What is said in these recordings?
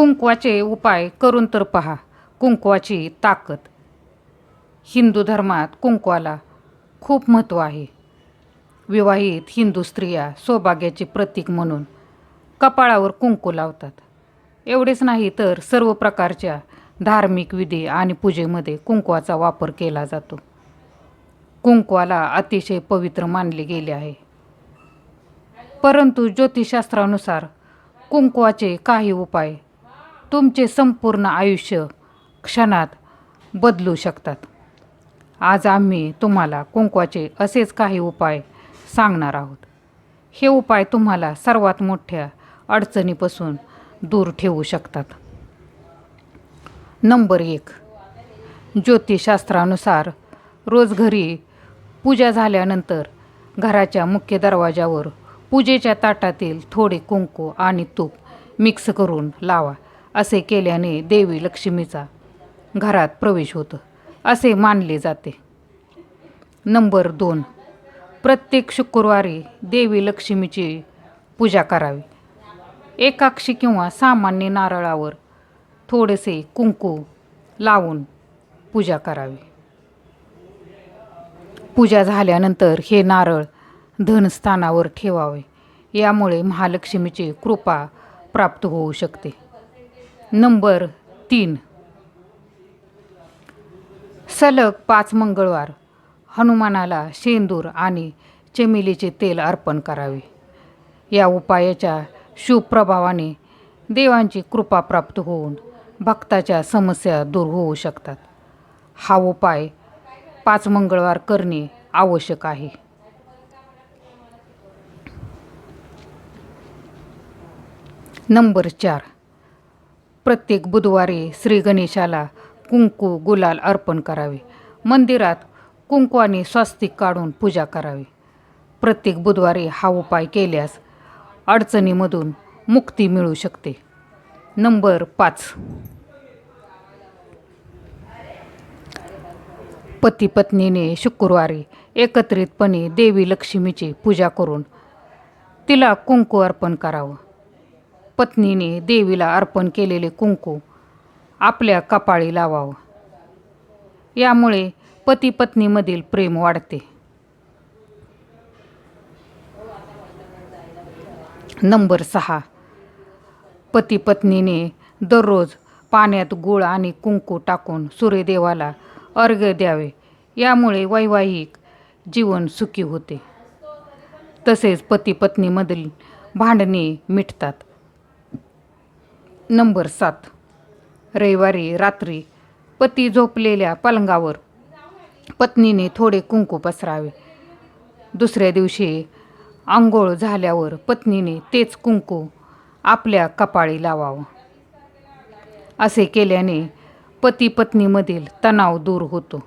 कुंकवाचे उपाय करून तर पहा. कुंकवाची ताकद. हिंदू धर्मात कुंकवाला खूप महत्त्व आहे. विवाहित हिंदू स्त्रिया सौभाग्याचे प्रतीक म्हणून कपाळावर कुंकू लावतात. एवढेच नाही तर सर्व प्रकारच्या धार्मिक विधी आणि पूजेमध्ये कुंकवाचा वापर केला जातो. कुंकवाला अतिशय पवित्र मानले गेले आहे. परंतु ज्योतिषशास्त्रानुसार कुंकवाचे काही उपाय तुमचे संपूर्ण आयुष्य क्षणात बदलू शकतात. आज आम्ही तुम्हाला कुंकवाचे असेच काही उपाय सांगणार आहोत. हे उपाय तुम्हाला सर्वात मोठ्या अडचणीपासून दूर ठेवू शकतात. नंबर एक. ज्योतिषशास्त्रानुसार रोज घरी पूजा झाल्यानंतर घराच्या मुख्य दरवाजावर पूजेच्या ताटातील थोडे कुंकू आणि तूप मिक्स करून लावा. असे केल्याने देवी लक्ष्मीचा घरात प्रवेश होतो असे मानले जाते. नंबर दोन. प्रत्येक शुक्रवारी देवी लक्ष्मीची पूजा करावी. एकाक्षी किंवा सामान्य नारळावर थोडेसे कुंकू लावून पूजा करावी. पूजा झाल्यानंतर हे नारळ धनस्थानावर ठेवावे. यामुळे महालक्ष्मीची कृपा प्राप्त होऊ शकते. नंबर तीन. सलग पाच मंगळवार हनुमानाला शेंदूर आणि चमेलीचे तेल अर्पण करावे. या उपायाच्या शुभप्रभावाने देवांची कृपा प्राप्त होऊन भक्ताच्या समस्या दूर होऊ शकतात. हा उपाय पाच मंगळवार करणे आवश्यक आहे. नंबर चार. प्रत्येक बुधवारी श्री गणेशाला कुंकू गुलाल अर्पण करावे. मंदिरात कुंकू आणि स्वस्तिक काढून पूजा करावी. प्रत्येक बुधवारी हा उपाय केल्यास अडचणीमधून मुक्ती मिळू शकते. नंबर पाच. पती पत्नीने शुक्रवारी एकत्रितपणे देवी लक्ष्मीची पूजा करून तिला कुंकू अर्पण करावं. पत्नीने देवीला अर्पण केलेले कुंकू आपल्या कपाळी लावावं. यामुळे पती पत्नीमधील प्रेम वाढते. नंबर सहा. पती पत्नीने दररोज पाण्यात गूळ आणि कुंकू टाकून सूर्यदेवाला अर्घ्य द्यावे. यामुळे वैवाहिक जीवन सुखी होते. तसेच पती पत्नीमधील भांडणे मिटतात. नंबर सात. रविवारी रात्री पती झोपलेल्या पलंगावर पत्नीने थोडे कुंकू पसरावे. दुसऱ्या दिवशी आंघोळ झाल्यावर पत्नीने तेच कुंकू आपल्या कपाळी लावावं. असे केल्याने पती पत्नीमधील तणाव दूर होतो.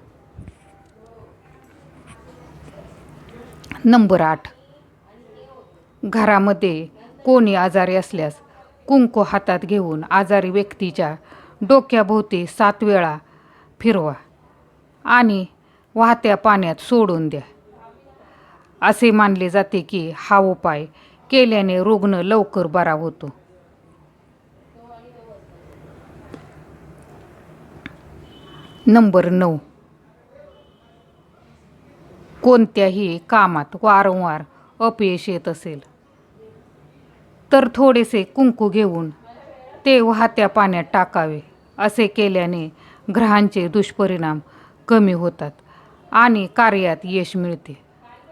नंबर आठ. घरामध्ये कोणी आजारी असल्यास कुंकू हातात घेऊन आजारी व्यक्तीच्या डोक्याभोवती सात वेळा फिरवा आणि वाहत्या पाण्यात सोडून द्या. असे मानले जाते की हा उपाय केल्याने रुग्ण लवकर बरा होतो. नंबर नऊ. कोणत्याही कामात वारंवार अपयश येत असेल. तर थोडेसे कुंकू घेऊन ते वाहत्या पाण्यात टाकावे असे केल्याने ग्रहांचे दुष्परिणाम कमी होतात आणि कार्यात यश मिळते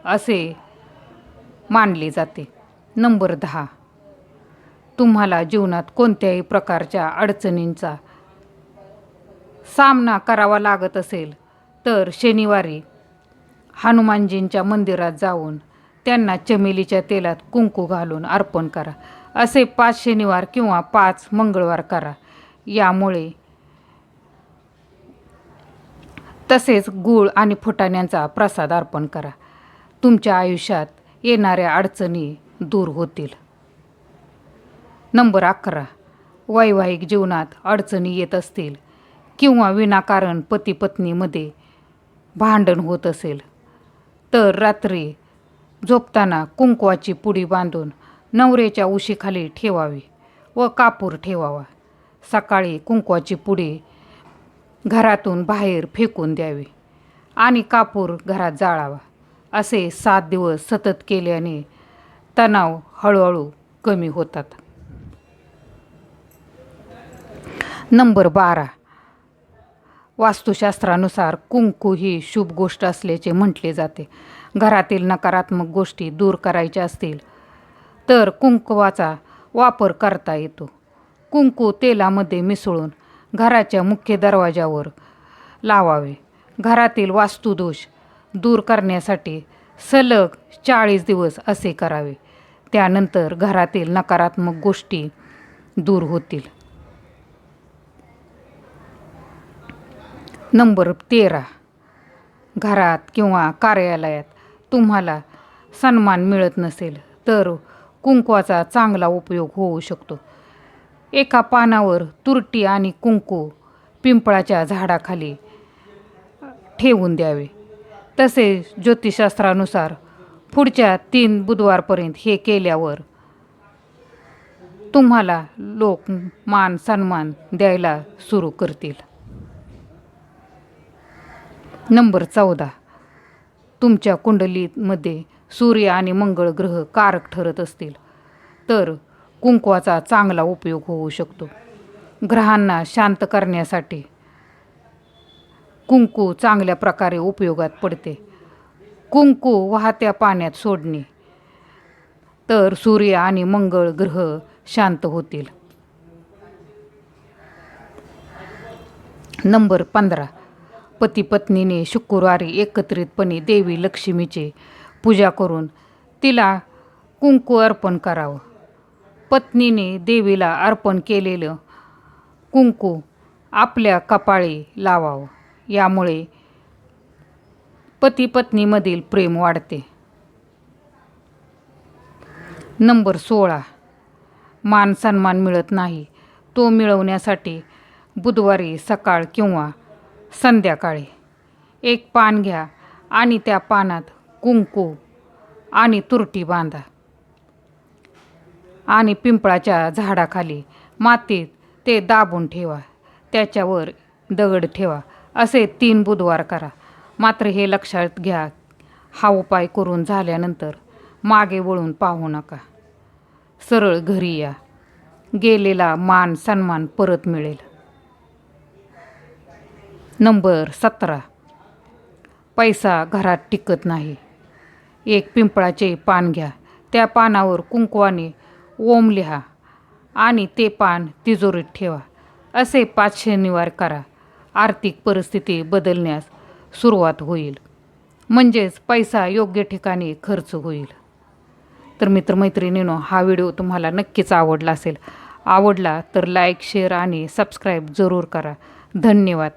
असे मानले जाते. नंबर दहा. तुम्हाला जीवनात कोणत्याही प्रकारच्या अडचणींचा सामना करावा लागत असेल तर शनिवारी हनुमानजींच्या मंदिरात जाऊन त्यांना चमेलीच्या तेलात कुंकू घालून अर्पण करा. असे पाच शनिवार किंवा पाच मंगळवार करा. यामुळे तसेच गूळ आणि फुटाण्यांचा प्रसाद अर्पण करा. तुमच्या आयुष्यात येणाऱ्या अडचणी दूर होतील. नंबर अकरा. वैवाहिक जीवनात अडचणी येत असतील किंवा विनाकारण पती पत्नीमध्ये भांडण होत असेल तर रात्री झोपताना कुंकवाची पुडी बांधून नवऱ्याच्या उशीखाली ठेवावी व कापूर ठेवावा. सकाळी कुंकवाची पुडी घरातून बाहेर फेकून द्यावी आणि कापूर घरात जाळावा. असे सात दिवस सतत केल्याने तणाव हळूहळू कमी होतात. नंबर बारा. वास्तुशास्त्रानुसार कुंकू ही शुभ गोष्ट असल्याचे म्हटले जाते. घरातील नकारात्मक गोष्टी दूर करायच्या असतील तर कुंकवाचा वापर करता येतो. कुंकू तेलामध्ये मिसळून घराच्या मुख्य दरवाजावर लावावे. घरातील वास्तुदोष दूर करण्यासाठी सलग चाळीस दिवस असे करावे. त्यानंतर घरातील नकारात्मक गोष्टी दूर होतील. नंबर तेरा. घरात किंवा कार्यालयात तुम्हाला सन्मान मिळत नसेल तर कुंकवाचा चांगला उपयोग होऊ शकतो. एका पानावर तुरटी आणि कुंकू पिंपळाच्या झाडाखाली ठेवून द्यावे. तसेच ज्योतिषशास्त्रानुसार पुढच्या तीन बुधवारपर्यंत हे केल्यावर तुम्हाला लोक मान सन्मान द्यायला सुरू करतील. नंबर चौदा. तुमच्या कुंडलीमध्ये सूर्य आणि मंगळ ग्रह कारक ठरत असतील तर कुंकवाचा चांगला उपयोग होऊ शकतो. ग्रहांना शांत करण्यासाठी कुंकू चांगल्या प्रकारे उपयोगात पडते. कुंकू वाहत्या पाण्यात सोडणे तर सूर्य आणि मंगळ ग्रह शांत होतील. नंबर पंधरा. पती पत्नीने शुक्रवारी एकत्रितपणे देवी लक्ष्मीचे पूजा करून तिला कुंकू अर्पण करावं. पत्नीने देवीला अर्पण केलेलं कुंकू आपल्या कपाळी लावावं. यामुळे पती पत्नीमधील प्रेम वाढते. नंबर सोळा. मान सन्मान मिळत नाही. तो मिळवण्यासाठी बुधवारी सकाळ किंवा संध्याकाळी एक पान घ्या आणि त्या पानात कुंकू आणि तुरटी बांधा. आणि पिंपळाच्या झाडाखाली मातीत ते दाबून ठेवा. त्याच्यावर दगड ठेवा. असे तीन बुधवार करा. मात्र हे लक्षात घ्या हा उपाय करून झाल्यानंतर मागे वळून पाहू नका. सरळ घरी या. गेलेला मान सन्मान परत मिळेल. नंबर सतरा. पैसा घरात टिकत नाही. एक पिंपळाचे पान घ्या. त्या पानावर कुंकवाने ओम लिहा आणि ते पान तिजोरीत ठेवा. असे पाच शनिवार करा. आर्थिक परिस्थिती बदलण्यास सुरुवात होईल. म्हणजेच पैसा योग्य ठिकाणी खर्च होईल. तर मित्रमैत्रिणीनो हा व्हिडिओ तुम्हाला नक्कीच आवडला असेल. आवडला तर लाईक शेअर आणि सबस्क्राईब जरूर करा. धन्यवाद.